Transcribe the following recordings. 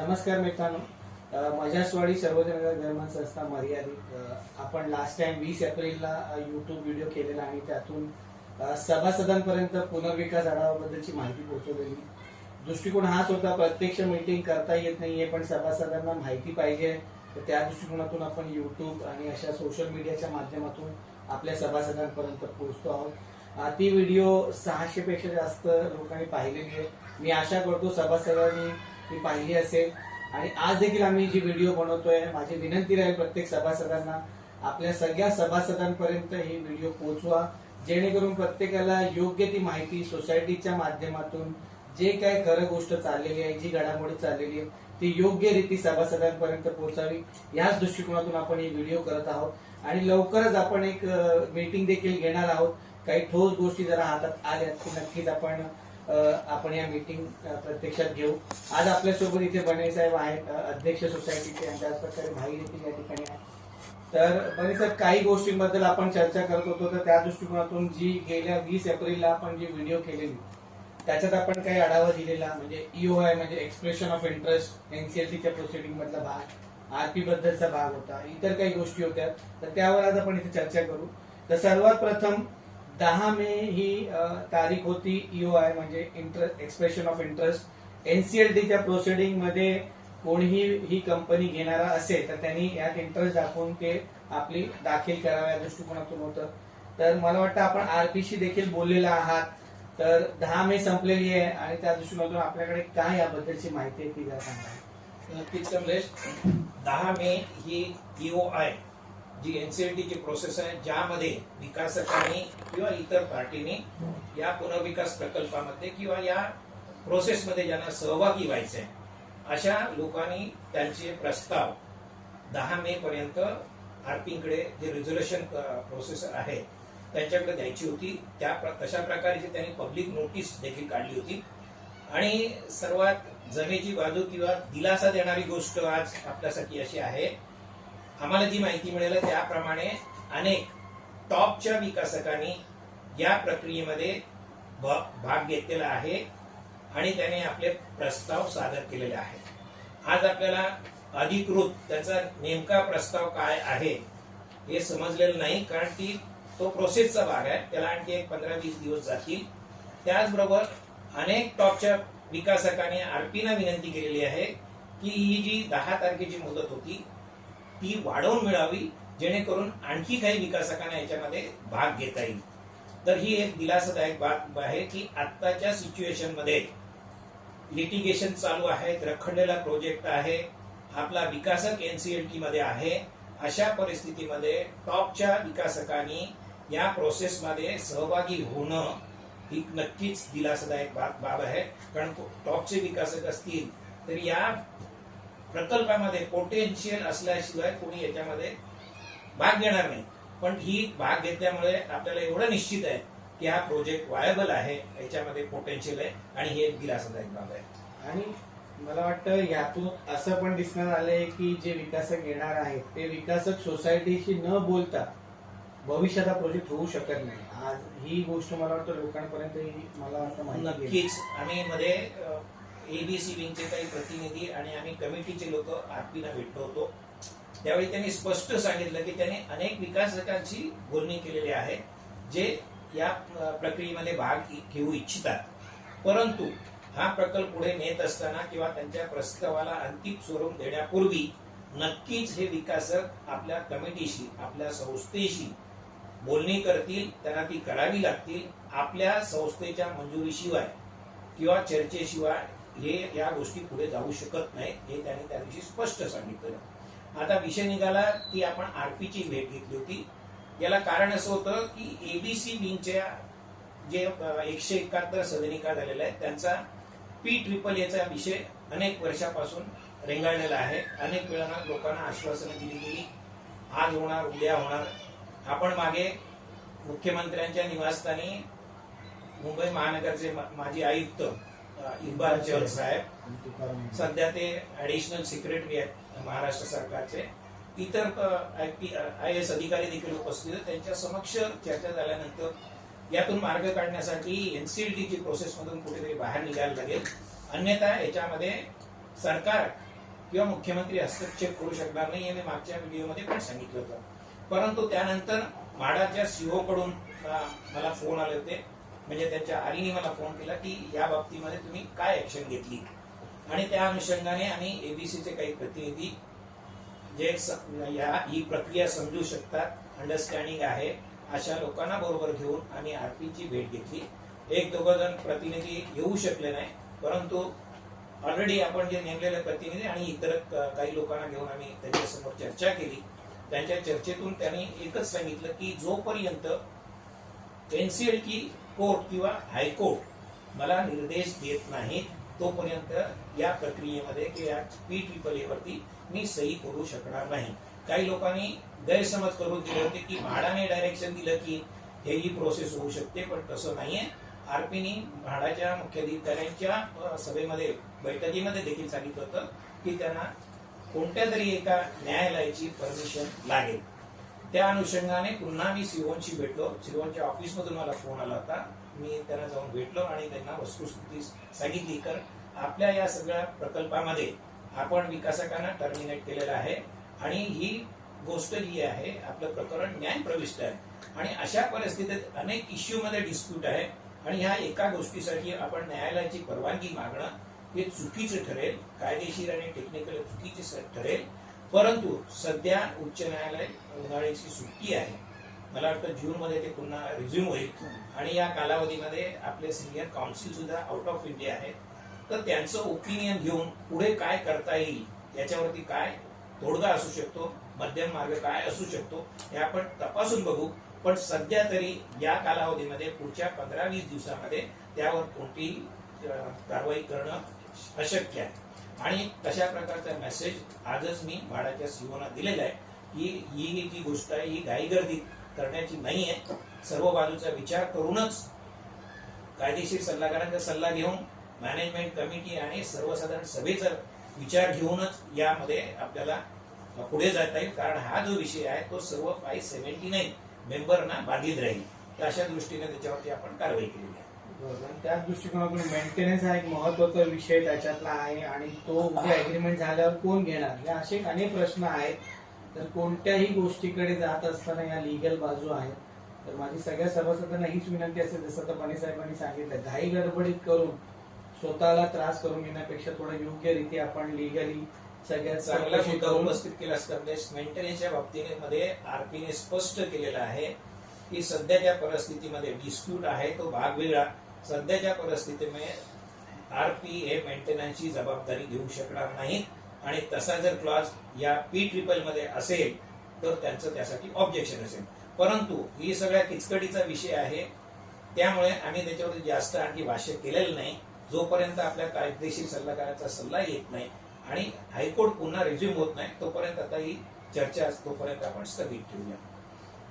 नमस्कार मित्रांनो. अ, माझ्याचवाडी सर्वजन धर्म संस्था मर्यादित. आपण लास्ट टाइम वीस एप्रिलला युट्यूब व्हिडिओ केलेला आणि त्यातून सभासदांपर्यंत पुनर्विकास आढावाबद्दलची माहिती पोहोचवलेली. दृष्टिकोन हाच होता प्रत्यक्ष मीटिंग करता येत नाहीये पण सभासदांना माहिती पाहिजे. तर त्या दृष्टिकोनातून आपण युट्यूब आणि अशा सोशल मीडियाच्या माध्यमातून आपल्या सभासदांपर्यंत पोहोचतो आहोत. ती व्हिडिओ सहाशे पेक्षा जास्त लोकांनी पाहिलेली आहे. मी आशा करतो सभासदांनी ती पाहिली असेल. आणि आज देखील आम्ही जी व्हिडिओ बनवतोय माझी विनंती राहील प्रत्येक सभासदांना आपल्या सगळ्या सभासदांपर्यंत ही व्हिडिओ पोहोचवा. जेणेकरून प्रत्येकाला योग्य ती माहिती सोसायटीच्या माध्यमातून जे काय खरं गोष्ट चाललेली आहे जी घडामोडी चाललेली आहे ती योग्य रीती सभासदांपर्यंत पोहोचावी. याच दृष्टिकोनातून आपण ही व्हिडिओ करत आहोत. आणि लवकरच आपण एक मीटिंग देखील घेणार आहोत. काही ठोस गोष्टी जरा हातात आल्या की नक्कीच आपण आपण या मीटिंग प्रत्यक्षात घेऊ. आज आपल्यासोबत इथे बने साहेब आहेत अध्यक्ष सोसायटीचे आणि त्याच प्रकारे भाई देखील या ठिकाणी आहेत. तर बने साहेब काही गोष्टींबद्दल आपण चर्चा करत होतो तर त्या दृष्टिकोनातून जी गेल्या वीस एप्रिलला आपण जी व्हिडिओ केलेली त्याच्यात आपण काही आढावा दिलेला म्हणजे ईओआय म्हणजे एक्सप्रेशन ऑफ इंटरेस्ट एनसीएलटीच्या प्रोसिडिंग मधला भाग आरपी बद्दलचा भाग होता इतर काही गोष्टी होत्या तर त्यावर आज आपण इथे चर्चा करू. तर सर्वात प्रथम दहा मे ही तारीख होती ईओआय म्हणजे इंटरेस्ट एक्सप्रेशन ऑफ इंटरेस्ट एनसीएलटीच्या प्रोसिडिंगमध्ये कोणीही ही कंपनी घेणारा असेल तर त्यांनी यात इंटरेस्ट दाखवून ते आपली दाखल करावा या दृष्टिकोनातून होतं. तर मला वाटतं आपण आरपीशी देखील बोललेला आहात. तर दहा मे संपलेली आहे आणि त्या दृष्टिकोनातून आपल्याकडे काय याबद्दलची माहिती आहे ती जरा सांगा. नक्कीच कमलेश दहा मे ही ईओ आय जी एनसीएलटीची प्रोसेस आहे ज्यामध्ये विकासकांनी किंवा इतर पार्टीने या पुनर्विकास प्रकल्पामध्ये किंवा या प्रोसेसमध्ये ज्यांना सहभागी व्हायचे अशा लोकांनी त्यांचे प्रस्ताव दहा मे पर्यंत आरपीकडे जे रिझर्वेशन प्रोसेस आहे त्यांच्याकडे द्यायची होती. त्या तशा प्रकारची त्यांनी पब्लिक नोटीस देखील काढली होती. आणि सर्वात जमेची बाजू किंवा दिलासा देणारी गोष्ट आज आपल्यासाठी अशी आहे आम्हाला जी माहिती मिळेल त्याप्रमाणे अनेक टॉपच्या विकासकांनी या प्रक्रियेमध्ये भ- भाग घेतलेला आहे आणि त्याने आपले प्रस्ताव सादर केलेले आहेत. आज आपल्याला अधिकृत त्याचा नेमका प्रस्ताव काय आहे हे समजलेलं नाही कारण की तो प्रोसेसचा भाग आहे. त्याला आणखी एक पंधरा वीस दिवस जातील. त्याचबरोबर अनेक टॉपच्या विकासकांनी आरपीना विनंती केलेली आहे की ही जी दहा तारखेची मुदत होती ती वाढवून मिळावी जेणेकरून आणखी काही विकासकांना याच्यामध्ये भाग घेता येईल. तर ही एक दिलासादायक बाब आहे की आत्ताच्या सिच्युएशनमध्ये लिटिगेशन चालू आहे रखडलेला प्रोजेक्ट आहे आपला विकासक एनसीएलटी मध्ये आहे अशा परिस्थितीमध्ये टॉपच्या विकासकांनी या प्रोसेसमध्ये सहभागी होणं ही नक्कीच दिलासादायक बाब आहे. कारण टॉपचे विकासक असतील तर या प्रकल्पामध्ये पोटेन्शियल असल्याशिवाय कोणी याच्यामध्ये भाग घेणार नाही. पण ही भाग घेतल्यामुळे आपल्याला एवढं निश्चित आहे की हा प्रोजेक्ट वायबल आहे याच्यामध्ये पोटेन्शियल आहे आणि हे एक दिलासादायक बाब आहे. आणि मला वाटतं यातून असं पण दिसण्यात आलंय की जे विकासक येणार आहेत ते विकासक सोसायटीशी न बोलता भविष्यात हा प्रोजेक्ट होऊ शकत नाही. आज ही गोष्ट मला वाटतं लोकांपर्यंत ही मला वाटतं. नक्कीच. आम्ही मध्ये एबीसी विंगचे काही प्रतिनिधी आणि आम्ही कमिटीचे लोक आरपीना भेटलो होतो. त्यावेळी त्यांनी स्पष्ट सांगितलं की त्यांनी अनेक विकासकांची बोलणी केलेली आहे जे या प्रक्रियेमध्ये भाग घेऊ इच्छितात. परंतु हा प्रकल्प पुढे नेत असताना किंवा त्यांच्या प्रस्तावाला अंतिम स्वरूप देण्यापूर्वी नक्कीच हे विकासक आपल्या कमिटीशी आपल्या संस्थेशी बोलणी करतील त्यांना ती करावी लागतील आपल्या संस्थेच्या मंजुरीशिवाय किंवा चर्चेशिवाय हे या गोष्टी पुढे जाऊ शकत नाही हे त्यांनी त्या दिवशी स्पष्ट सांगितलं. आता विषय निघाला की आपण आरपीची भेट घेतली होती. याला कारण असं होतं की एबीसी विंगच्या जे एकशे एकाहत्तर सदनिका झालेल्या आहेत त्यांचा पी ट्रिपल याचा विषय अनेक वर्षापासून रेंगाळलेला आहे. अनेक वेळा लोकांना आश्वासनं दिली गेली आज होणार उद्या होणार. आपण मागे मुख्यमंत्र्यांच्या निवासस्थानी मुंबई महानगरचे मा- माजी आयुक्त इकबाल चहल साहेब. सध्या ते ऍडिशनल सेक्रेटरी आहेत महाराष्ट्र सरकारचे. इतर आय एस अधिकारी देखील उपस्थित आहेत. त्यांच्या समक्ष चर्चा झाल्यानंतर यातून मार्ग काढण्यासाठी एनसीईटीची प्रोसेस मधून कुठेतरी बाहेर निघायला लागेल. अन्यथा याच्यामध्ये सरकार किंवा मुख्यमंत्री हस्तक्षेप करू शकणार नाही याने मागच्या व्हिडिओमध्ये पण सांगितलं होतं. परंतु त्यानंतर म्हाडाच्या सीओ कडून मला फोन आले होते. म्हणजे त्यांच्या आईने मला फोन केला की या बाबतीमध्ये तुम्ही काय ऍक्शन घेतली? आणि त्या अनुषंगाने आम्ही एबीसीचे काही प्रतिनिधी जे या ही प्रक्रिया समजू शकतात अंडरस्टँडिंग आहे अशा लोकांना बरोबर घेऊन आम्ही आरपीची भेट घेतली. एक दोघ जण प्रतिनिधी येऊ शकले नाही परंतु ऑलरेडी आपण जे नेमलेले प्रतिनिधी आणि इतर काही लोकांना घेऊन आम्ही त्यांच्यासमोर चर्चा केली. त्यांच्या चर्चेतून त्यांनी एकच सांगितलं की जोपर्यंत एनसीएलटी कोर्ट किंवा हायकोर्ट मला निर्देश देत नाही तोपर्यंत या प्रक्रियेमध्ये किंवा पी ट्रिपल मी सही करू शकणार नाही. काही लोकांनी गैरसमज करून दिले होते की म्हाडाने डायरेक्शन दिलं की हे ही प्रोसेस होऊ शकते पण तसं नाहीये. आरपीनी म्हाडाच्या मुख्याधिकाऱ्यांच्या सभेमध्ये बैठकीमध्ये देखील सांगितलं होतं की त्यांना कोणत्या तरी एका न्यायालयाची परमिशन लागेल. त्या अनुषंगाने पुन्हा मी सिरोनशी भेटलो. सिरोनच्या ऑफिसमधून मला फोन आला होता. मी त्यांना जाऊन भेटलो आणि त्यांना वस्तुस्थिती सांगितली. कारण आपल्या या सगळ्या प्रकल्पामध्ये आपण विकासकांना टर्मिनेट केलेलं आहे. आणि ही गोष्ट जी आहे आपलं प्रकरण न्याय प्रविष्ट आहे. आणि अशा परिस्थितीत अनेक इश्यू मध्ये डिस्प्यूट आहे. आणि ह्या एका गोष्टीसाठी आपण न्यायालयाची परवानगी मागणं हे चुकीचं ठरेल. कायदेशीर आणि टेक्निकल चुकीचे ठरेल. परंतु सध्या उच्च न्यायालय उन्हाळ्याची सुट्टी आहे. मला वाटतं जूनमध्ये ते पुन्हा रिझ्यूम होईल. आणि या कालावधीमध्ये आपले सिनियर काउन्सिल सुद्धा आउट ऑफ इंडिया आहेत. तर त्यांचं ओपिनियन घेऊन पुढे काय करता येईल याच्यावरती काय तोडगा असू शकतो मध्यम मार्ग काय असू शकतो हे आपण तपासून बघू. पण सध्या तरी या कालावधीमध्ये पुढच्या पंधरा वीस दिवसामध्ये त्यावर कोणतीही कारवाई करणं अशक्य आहे. आणि तशा प्रकारचा मेसेज आजच मी म्हाडाच्या सीओना दिलेला आहे की ही जी गोष्ट आहे ही घाईगर्दी करण्याची नाही आहे सर्व बाजूचा विचार करूनच कायदेशीर सल्लागारांचा सल्ला घेऊन मॅनेजमेंट कमिटी आणि सर्वसाधारण सभेचा विचार घेऊनच यामध्ये आपल्याला पुढे जाता येईल. कारण हा जो विषय आहे तो सर्व फाय सेव्हन्टी नाईन मेंबरना बाधित राहील. तर अशा दृष्टीने त्याच्यावरती आपण कारवाई केलेली आहे. त्याच दृष्टिकोनातून मेंटेनन्स हा एक महत्त्वाचा विषय त्याच्यातला आहे. आणि तो उद्या अग्रीमेंट झाल्यावर कोण घेणार? हे असे अनेक प्रश्न आहेत. तर कोणत्याही गोष्टीकडे जात असताना या लिगल बाजू आहेत. तर माझी सगळ्या सभासदांना हीच विनंती असेल जसं आता बने साहेबांनी सांगितलं घाई गडबडीत करून स्वतःला त्रास करून घेण्यापेक्षा थोडं योग्य रीती आपण लिगली सगळ्यात चांगला मुद्दा उपस्थित केला कमलेश मेंटेनन्सच्या बाबतीमध्ये आरपीने स्पष्ट केलेलं आहे की सध्याच्या परिस्थितीमध्ये डिस्प्यूट आहे तो भाग वेगळा. सध्याच्या परिस्थितीमध्ये आरपी हे मेंटेनन्सची जबाबदारी घेऊ शकणार नाही आणि तसा जर क्लॉज या पी ट्रिपलमध्ये असेल तर त्यांचं त्यासाठी ऑब्जेक्शन असेल. परंतु ही सगळ्या किचकटीचा विषय आहे. त्यामुळे आम्ही त्याच्यावर जास्त आणखी भाष्य केलेलं नाही. जोपर्यंत आपल्या कायदेशीर सल्लागाराचा सल्ला येत नाही आणि हायकोर्ट पुन्हा रिझ्यूम होत नाही तोपर्यंत आता ही चर्चा तोपर्यंत आपण स्थगित ठेवूया.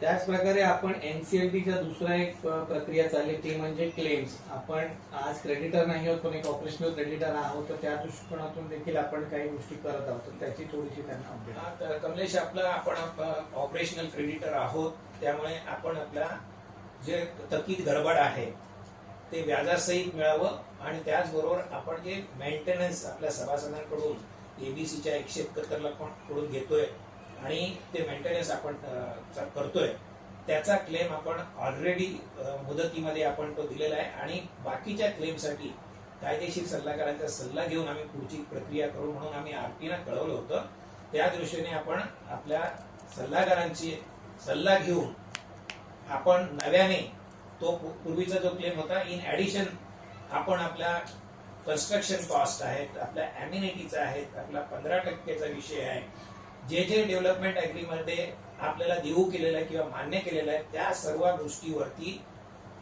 त्याच प्रकारे आपण एनसीएलटीचा दुसरा एक प्रक्रिया चालली ती म्हणजे क्लेम्स आपण आज क्रेडिटर नाही आहोत पण एक ऑपरेशनल क्रेडिटर आहोत तर त्या दृष्टिकोनातून देखील आपण काही गोष्टी करत आहोत. तर त्याची थोडीशी त्यांना तर कमलेश आपला आपण ऑपरेशनल क्रेडिटर आहोत. त्यामुळे आपण आपला जे थकीत गडबड आहे ते व्याजासहित मिळावं आणि त्याचबरोबर आपण जे मेंटेनन्स आपल्या सभासदांकडून एबीसीच्या एकशे एकाहत्तरकडून घेतोय आणि ते मेंटेनन्स आपण करतोय. त्याचा क्लेम आपण ऑलरेडी मुदतीमध्ये आपण तो दिलेला आहे. आणि बाकीच्या क्लेमसाठी कायदेशीर सल्लागारांचा सल्ला घेऊन आम्ही पुढची प्रक्रिया करू म्हणून आम्ही आरपीना कळवलं होतं. त्या दृष्टीने आपण आपल्या सल्लागारांची सल्ला घेऊन आपण नव्याने तो पूर्वीचा जो क्लेम होता इन ऍडिशन आपण आपल्या कन्स्ट्रक्शन कॉस्ट आहेत आपल्या अम्युनिटीचा आहेत आपला पंधरा टक्केचा विषय आहे जे जे डेव्हलपमेंटमध्ये आपल्याला देऊ केलेलं आहे किंवा मान्य केलेलं आहे त्या सर्व गोष्टीवरती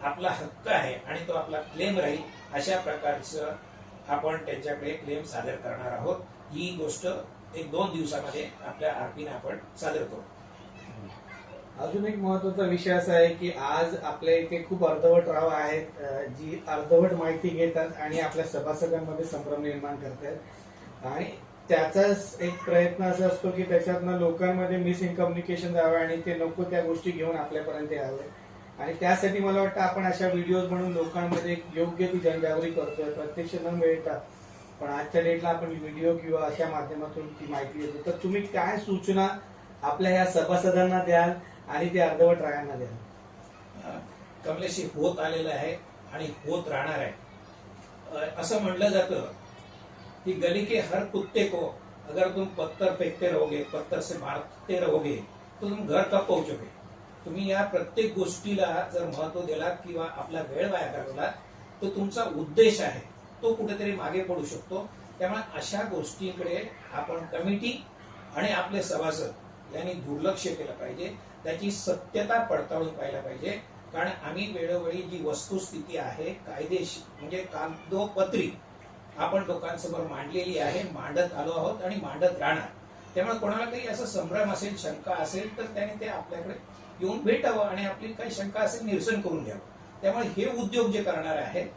आपला हक्क आहे आणि तो आपला क्लेम राहील अशा प्रकारचं आपण त्यांच्याकडे क्लेम सादर करणार आहोत. ही गोष्ट एक दोन दिवसामध्ये आपल्या आरपीने आपण सादर करू. अजून एक महत्त्वाचा विषय असा आहे की आज आपल्या इथे खूप अर्धवट राव आहेत जी अर्धवट माहिती घेतात आणि आपल्या सभासदांमध्ये संभ्रम निर्माण करतात. आणि त्याचाच एक प्रयत्न असा असतो की त्याच्यातनं लोकांमध्ये मिसइन्कम्युनिकेशन जावं आणि ते नको त्या गोष्टी घेऊन आपल्यापर्यंत यावं. आणि त्यासाठी मला वाटतं आपण अशा व्हिडिओज म्हणून लोकांमध्ये एक योग्य ती जनजागृती करतोय. प्रत्यक्ष न मिळता. पण आजच्या डेटला आपण व्हिडिओ किंवा अशा माध्यमातून ती माहिती देतो. तर तुम्ही काय सूचना आपल्या ह्या सभासदांना द्याल आणि ते अर्धवट रायांना द्याल? कमलेश हे होत आलेलं आहे आणि होत राहणार आहे. असं म्हणलं जातं कि गली के हर कुत्ते को अगर तुम पत्थर फेकते रहोगे पत्थर से मारते रहोगे तो तुम घर कब पोहोचोगे? तुम्ही या प्रत्येक गोष्टीला जर महत्त्व दिलात किंवा आपला वेळ वाया घालवला तर तुमचा उद्देश आहे. तो कुठेतरी मागे पडू शकतो. त्यामुळे अशा गोष्टींकडे आपण कमिटी आणि आपले सभासद यांनी दुर्लक्ष केलं पाहिजे. त्याची सत्यता पडताळून पाहिला पाहिजे. कारण आम्ही वेळोवेळी जी वस्तुस्थिती आहे कायदेशीर म्हणजे कागदोपत्री आपण लोकांसमोर मांडलेली आहे मांडत आलो आहोत आणि मांडत राहणार. त्यामुळे कोणाला काही असं संभ्रम असेल शंका असेल तर त्याने ते आपल्याकडे येऊन भेटावं आणि आपली काही शंका असेल निरसन करून घ्यावं. त्यामुळे हे उद्योग जे करणारे आहेत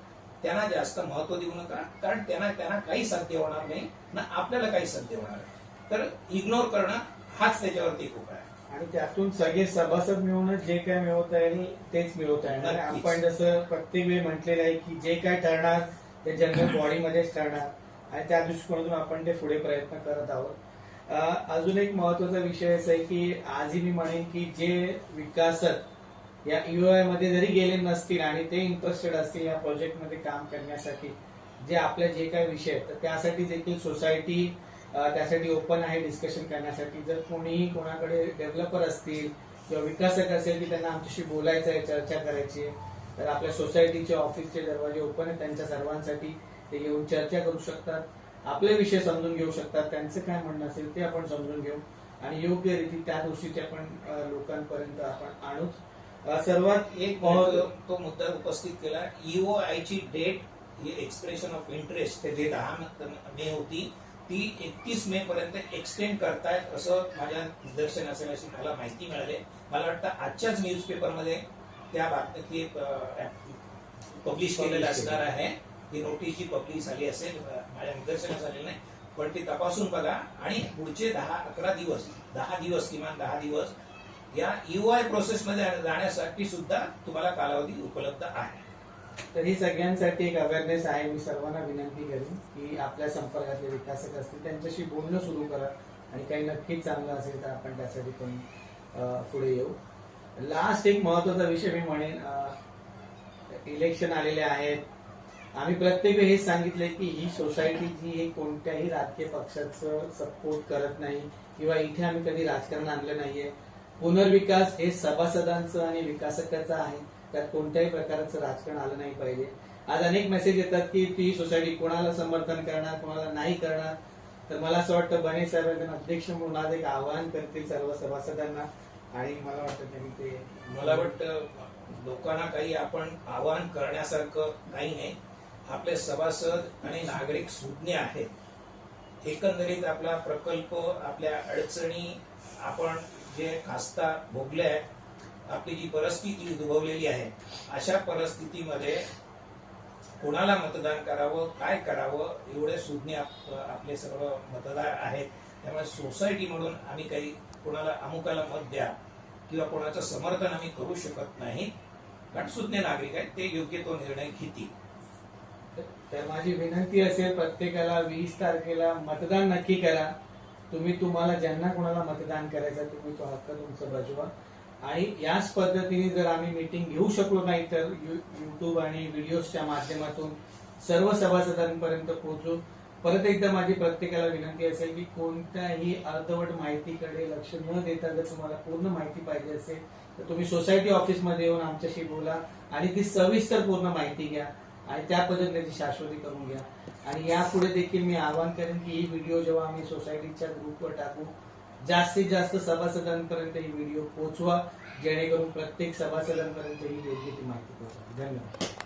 त्यांना जास्त महत्त्व देऊ नका कारण त्यांना त्यांना काही साध्य होणार नाही ना आपल्याला काही साध्य होणार आहे तर इग्नोर करणं हाच त्याच्यावरती एक उपाय आहे. आणि त्यातून सगळे सभासद मिळूनच जे काय मिळवता येईल तेच मिळवता येणार. आपण जसं प्रत्येक वेळी म्हटलेलं आहे की जे काय ठरणार ते जनरल बॉडीमध्येच ठरणार आणि त्या दृष्टिकोनातून आपण ते पुढे प्रयत्न करत आहोत. अजून एक महत्त्वाचा विषय असा आहे की आजही मी म्हणेन की जे विकासक या युआयमध्ये जरी गेले नसतील आणि ते इंटरेस्टेड असतील या प्रोजेक्टमध्ये काम करण्यासाठी जे आपले जे काही विषय आहेत तर त्यासाठी देखील सोसायटी त्यासाठी ओपन आहे डिस्कशन करण्यासाठी. जर कोणीही कोणाकडे डेव्हलपर असतील किंवा विकासक असेल की त्यांना आमच्याशी बोलायचं आहे चर्चा करायची आहे तर आपल्या सोसायटीचे ऑफिसचे दरवाजे ओपन आहेत. त्यांच्या सर्वांसाठी ते येऊन चर्चा करू शकतात. आपले विषय समजून घेऊ शकतात. त्यांचं काय म्हणणं असेल ते आपण समजून घेऊ. आणि योग्य रीती त्या गोष्टीचे आपण लोकांपर्यंत आपण आणूच. सर्वात एक तो मुद्दा उपस्थित केला. ईओआय ची डेट ही एक्सप्रेशन ऑफ इंटरेस्ट ते जे दहा मे होती ती एकतीस मे पर्यंत एक्सटेंड करतायत असं माझ्या निदर्शन असेल अशी मला माहिती मिळाली. मला वाटतं आजच्याच न्यूजपेपरमध्ये त्या बातमी पब्लिश केलेलं असणार आहे. ही नोटीस जी पब्लिश झाली असेल. माझ्या निदर्शनास आलेली नाही. पण ती तपासून बघा. आणि पुढचे दहा अकरा दिवस दहा दिवस किमान दहा दिवस या युआय प्रोसेसमध्ये जाण्यासाठी सुद्धा तुम्हाला कालावधी उपलब्ध आहे. तर ही सगळ्यांसाठी एक अवेअरनेस आहे. मी सर्वांना विनंती करेन की आपल्या संपर्कातले विकासक असतील त्यांच्याशी बोलणं सुरू करा. आणि काही नक्कीच चांगलं असेल तर आपण त्यासाठी पण पुढे येऊ. लास्ट एक महत्त्वाचा विषय मी म्हणेन इलेक्शन आलेले आहेत. आम्ही प्रत्येक हे हेच सांगितलंय की ही सोसायटी जी हे कोणत्याही राजकीय पक्षाचं सपोर्ट करत नाही किंवा इथे आम्ही कधी राजकारण आणलं नाहीये. पुनर्विकास हे सभासदांचं आणि विकासकाचं आहे. त्यात कोणत्याही प्रकारचं राजकारण आलं नाही पाहिजे. आज अनेक मेसेज येतात की ती सोसायटी कोणाला समर्थन करणार कोणाला नाही करणार? तर मला असं वाटतं बने साहेब अध्यक्ष म्हणून आज एक आवाहन करतील सर्व सभासदांना. आणि मला वाटतं त्यांनी ते मला वाटतं लोकांना काही आपण आवाहन करण्यासारखं काही नाही. आपले सभासद आणि नागरिक सुज्ञ आहेत. एकंदरीत आपला प्रकल्प आपल्या अडचणी आपण जे खासता भोगले आहेत आपली जी परिस्थिती उद्भवलेली आहे अशा परिस्थितीमध्ये कोणाला मतदान करावं काय करावं एवढे सुज्ञ आप- आपले सर्व मतदार आहेत. त्यामुळे सोसायटी म्हणून आम्ही काही कोणाला अमुकाला मत द्या किंवा कोणाचं समर्थन आम्ही करू शकत नाही. कारण नागरिक आहेत ते योग्य तो निर्णय घेतील. तर माझी विनंती असेल प्रत्येकाला वीस तारखेला मतदान नक्की करा. तुम्ही तुम्हाला ज्यांना कोणाला मतदान करायचं तुम्ही तो हक्क तुमचा बजवा. आणि याच पद्धतीने जर आम्ही मीटिंग घेऊ शकलो नाही तर युट्यूब आणि व्हिडिओच्या माध्यमातून सर्व सभासदांपर्यंत पोहोचू. परत एकदा माझी प्रत्येकाला विनंती असेल की कोणत्याही अर्धवट माहितीकडे लक्ष न देता जर तुम्हाला पूर्ण माहिती पाहिजे असेल तर तुम्ही सोसायटी ऑफिसमध्ये येऊन आमच्याशी बोला आणि ती सविस्तर पूर्ण माहिती घ्या आणि त्या पद्धतीने ती शाश्वती करून घ्या. आणि यापुढे देखील मी आवाहन करेन की ही व्हिडिओ जेव्हा आम्ही सोसायटीच्या ग्रुपवर टाकू जास्तीत जास्त सभासदांपर्यंत ही व्हिडिओ पोहोचवा जेणेकरून प्रत्येक सभासदांपर्यंत ही योग्य ती माहिती पोहोचवा धन्यवाद.